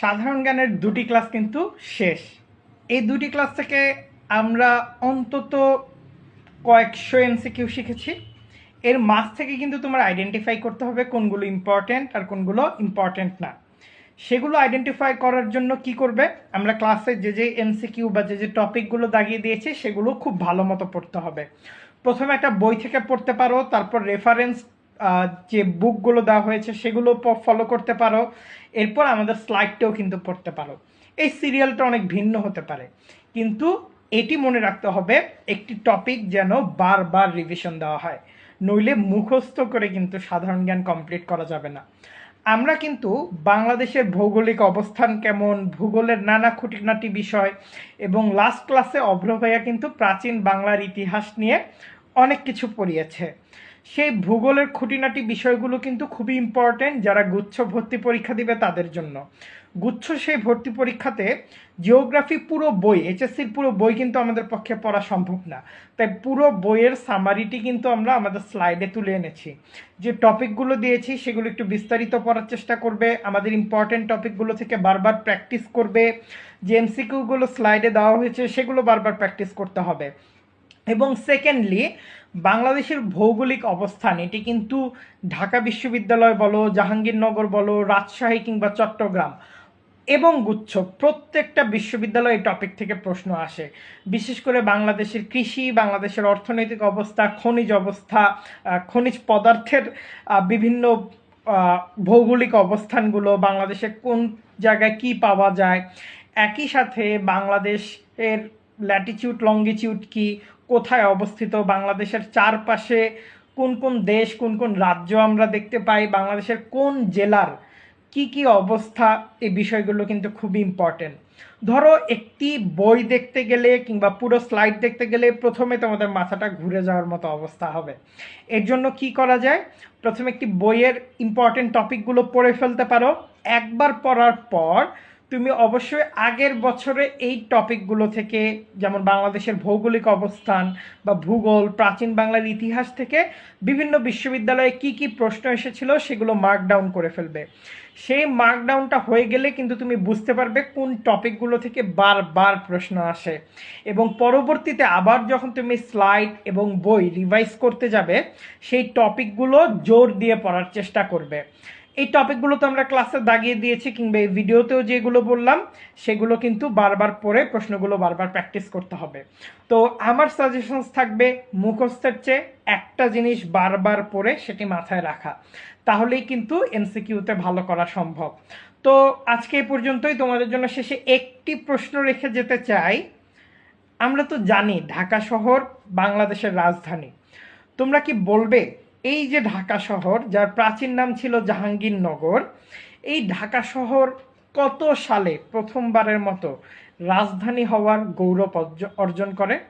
সাধারণ জ্ঞানের দুটি ক্লাস কিন্তু শেষ। এই দুটি ক্লাস থেকে আমরা অন্তত কয়েকশো এমসিকিউ শিখেছি। এর মাঝ থেকে কিন্তু তোমার আইডেন্টিফাই করতে হবে কোনগুলো ইম্পর্ট্যান্ট আর কোনগুলো ইম্পর্ট্যান্ট না। সেগুলো আইডেন্টিফাই করার জন্য কি করবে? আমরা ক্লাসে যে যে এমসিকিউ বা যে যে টপিকগুলো দাগিয়ে দিয়েছি, সেগুলো খুব ভালো মতো পড়তে হবে। প্রথমে একটা বই থেকে পড়তে পারো, তারপর রেফারেন্স যে বুকগুলো দেওয়া হয়েছে সেগুলো ফলো করতে পারো। এরপর আমাদের স্লাইডটাও কিন্তু পড়তে পারো। এই সিরিয়ালটা অনেক ভিন্ন হতে পারে। কিন্তু এটি মনে রাখতে হবে, একটি টপিক যেন বারবার রিভিশন দেওয়া হয়। নইলে মুখস্থ করে কিন্তু সাধারণ জ্ঞান কমপ্লিট করা যাবে না। আমরা কিন্তু বাংলাদেশের ভৌগোলিক অবস্থান কেমন, ভূগোলের নানা খুঁটিনাটি বিষয় এবং লাস্ট ক্লাসে অভ্র ভাইয়া কিন্তু প্রাচীন বাংলার ইতিহাস নিয়ে অনেক কিছু পড়িয়েছে। সেই ভূগোলের খুঁটিনাটি বিষয়গুলো কিন্তু খুবই ইম্পর্টেন্ট যারা গুচ্ছ ভর্তি পরীক্ষা দিবে তাদের জন্য। গুচ্ছ সেই ভর্তি পরীক্ষাতে জিওগ্রাফি পুরো বই এইচএসসির পুরো বই কিন্তু আমাদের পক্ষে পড়া সম্ভব না। তাই পুরো বইয়ের সামারিটি কিন্তু আমরা আমাদের স্লাইডে তুলে এনেছি। যে টপিকগুলো দিয়েছি সেগুলো একটু বিস্তারিত পড়ার চেষ্টা করবে, আমাদের ইম্পর্টেন্ট টপিকগুলো থেকে বারবার প্র্যাকটিস করবে, যে এমসিকিউগুলো স্লাইডে দেওয়া হয়েছে সেগুলো বারবার প্র্যাকটিস করতে হবে। এবং সেকেন্ডলি বাংলাদেশের ভৌগোলিক অবস্থান, এটি কিন্তু ঢাকা বিশ্ববিদ্যালয় বলো, জাহাঙ্গীরনগর বলো, রাজশাহী কিংবা চট্টগ্রাম এবং গুচ্ছ, প্রত্যেকটা বিশ্ববিদ্যালয় এই টপিক থেকে প্রশ্ন আসে। বিশেষ করে বাংলাদেশের কৃষি, বাংলাদেশের অর্থনৈতিক অবস্থা, খনিজ অবস্থা খনিজ পদার্থের বিভিন্ন ভৌগোলিক অবস্থানগুলো, বাংলাদেশে কোন জায়গায় কি পাওয়া যায়। একই সাথে বাংলাদেশের ল্যাটিচিউড লঙ্গিচিউড কি কোথায় অবস্থিত, বাংলাদেশের চারপাশে কোন কোন দেশ, কোন কোন রাজ্য আমরা দেখতে পাই, বাংলাদেশের কোন জেলার কি কি অবস্থা, এই বিষয়গুলো কিন্তু খুবই ইম্পর্টেন্ট ধরো, একটি বই দেখতে গেলে কিংবা পুরো স্লাইড দেখতে গেলে প্রথমে তোমাদের মাথাটা ঘুরে যাওয়ার মতো অবস্থা হবে। এর জন্য কি করা যায়? প্রথমে একটি বইয়ের ইম্পর্টেন্ট টপিকগুলো পড়ে ফেলতে পারো। একবার পড়ার পর তুমি অবশ্যই আগের বছরে এই টপিকগুলো থেকে, যেমন বাংলাদেশের ভৌগোলিক অবস্থান বা ভূগোল, প্রাচীন বাংলার ইতিহাস থেকে বিভিন্ন বিশ্ববিদ্যালয়ে কি কি প্রশ্ন এসেছিল সেগুলো মার্ক ডাউন করে ফেলবে। সেই মার্কডাউনটা হয়ে গেলে কিন্তু তুমি বুঝতে পারবে কোন টপিকগুলো থেকে বারবার প্রশ্ন আসে। এবং পরবর্তীতে আবার যখন তুমি স্লাইড এবং বই রিভাইজ করতে যাবে, সেই টপিকগুলো জোর দিয়ে পড়ার চেষ্টা করবে। এই টপিকগুলো তো আমরা ক্লাসে দাগিয়ে দিয়েছি কিংবা এই ভিডিওতেও যেগুলো বললাম, সেগুলো কিন্তু বারবার পড়ে প্রশ্নগুলো বারবার প্র্যাকটিস করতে হবে। তো আমার সাজেশনস থাকবে মুখস্থের চেয়ে একটা জিনিস বারবার পড়ে সেটি মাথায় রাখা। তাহলেই কিন্তু এমসিকিউতে ভালো করা সম্ভব। তো আজকে এই পর্যন্তই। তোমাদের জন্য শেষে একটি প্রশ্ন রেখে যেতে চাই। আমরা তো জানি ঢাকা শহর বাংলাদেশের রাজধানী। তোমরা কি বলবে এই যে ঢাকা শহর, যার প্রাচীন নাম ছিল জাহাঙ্গীরনগর, এই ঢাকা শহর কত সালে প্রথমবারের মতো রাজধানী হওয়ার গৌরব অর্জ- অর্জন করে?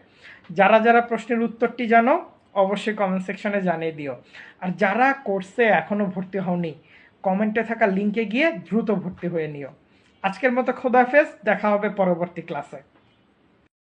যারা যারা প্রশ্নের উত্তরটি জানো, অবশ্যই কমেন্ট সেকশনে জানিয়ে দিও। আর যারা কোর্সে এখনও ভর্তি হওনি কমেন্টে থাকা লিঙ্কে গিয়ে দ্রুত ভর্তি হয়ে নিও। আজকের মতো খোদাফেজ দেখা হবে পরবর্তী ক্লাসে